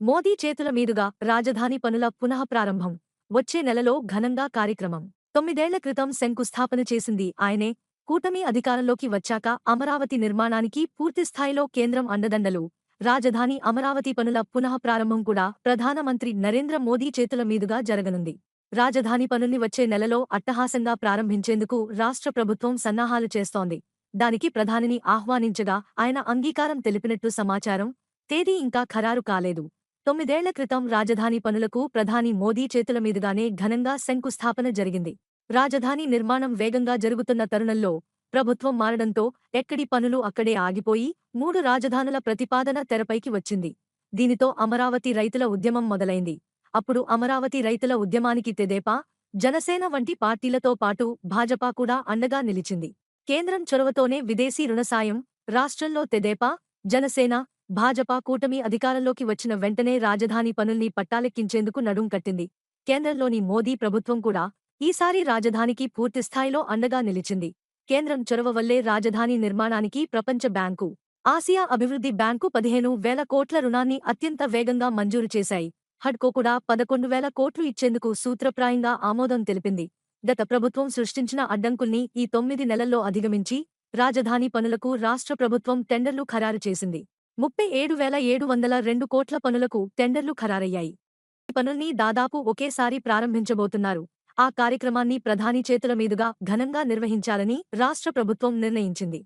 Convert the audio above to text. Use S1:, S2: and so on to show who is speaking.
S1: మోదీ చేతుల మీదుగా రాజధాని పనుల పునః ప్రారంభం వచ్చే నెలలో ఘనంగా కార్యక్రమం. తొమ్మిదేళ్ళ క్రితం శంకుస్థాపన చేసింది ఆయనే. కూటమి అధికారంలోకి వచ్చాక అమరావతి నిర్మాణానికి పూర్తిస్థాయిలో కేంద్రం అండదండలు. రాజధాని అమరావతి పనుల పునః ప్రారంభం కూడా ప్రధానమంత్రి నరేంద్ర మోదీ చేతుల మీదుగా జరగనుంది. రాజధాని పనుల్ని వచ్చే నెలలో అట్టహాసంగా ప్రారంభించేందుకు రాష్ట్ర ప్రభుత్వం సన్నాహాలు చేస్తోంది. దానికి ప్రధానిని ఆహ్వానించగా ఆయన అంగీకారం తెలిపినట్టు సమాచారం. తేదీ ఇంకా ఖరారు కాలేదు. తొమ్మిదేళ్ళ క్రితం రాజధాని పనులకు ప్రధాని మోదీ చేతుల మీదుగానే ఘనంగా శంకుస్థాపన జరిగింది. రాజధాని నిర్మాణం వేగంగా జరుగుతున్న తరుణంలో ప్రభుత్వం మారడంతో ఎక్కడి పనులు అక్కడే ఆగిపోయి మూడు రాజధానుల ప్రతిపాదన తెరపైకి వచ్చింది. దీనితో అమరావతి రైతుల ఉద్యమం మొదలైంది. అప్పుడు అమరావతి రైతుల ఉద్యమానికి తెదేపా జనసేన వంటి పార్టీలతో పాటు భాజపా కూడా అండగా నిలిచింది. కేంద్రం చొరవతోనే విదేశీ రుణసాయం రాష్ట్రంలో తెదేపా జనసేన భాజపా కూటమి అధికారంలోకి వచ్చిన వెంటనే రాజధాని పనుల్ని పట్టాలెక్కించేందుకు నడుం కట్టింది. కేంద్రంలోని మోదీ ప్రభుత్వం కూడా ఈసారి రాజధానికి పూర్తిస్థాయిలో అండగా నిలిచింది. కేంద్రం చొరవ వల్లే రాజధాని నిర్మాణానికి ప్రపంచ బ్యాంకు ఆసియా అభివృద్ధి బ్యాంకు పదిహేను వేల కోట్ల రుణాన్ని అత్యంత వేగంగా మంజూరు చేశాయి. హడ్కో కూడా పదకొండు వేల కోట్లు ఇచ్చేందుకు సూత్రప్రాయంగా ఆమోదం తెలిపింది. గత ప్రభుత్వం సృష్టించిన అడ్డంకుల్ని ఈ తొమ్మిది నెలల్లో అధిగమించి రాజధాని పనులకు రాష్ట్ర ప్రభుత్వం టెండర్లు ఖరారు చేసింది. ముప్పై ఏడు వేల ఏడు వందల రెండు కోట్ల పనులకు టెండర్లు ఖరారయ్యాయి. ఈ పనుల్ని దాదాపు ఒకేసారి ప్రారంభించబోతున్నారు. ఆ కార్యక్రమాన్ని ప్రధాని చేతుల మీదుగా ఘనంగా నిర్వహించాలని రాష్ట్ర ప్రభుత్వం నిర్ణయించింది.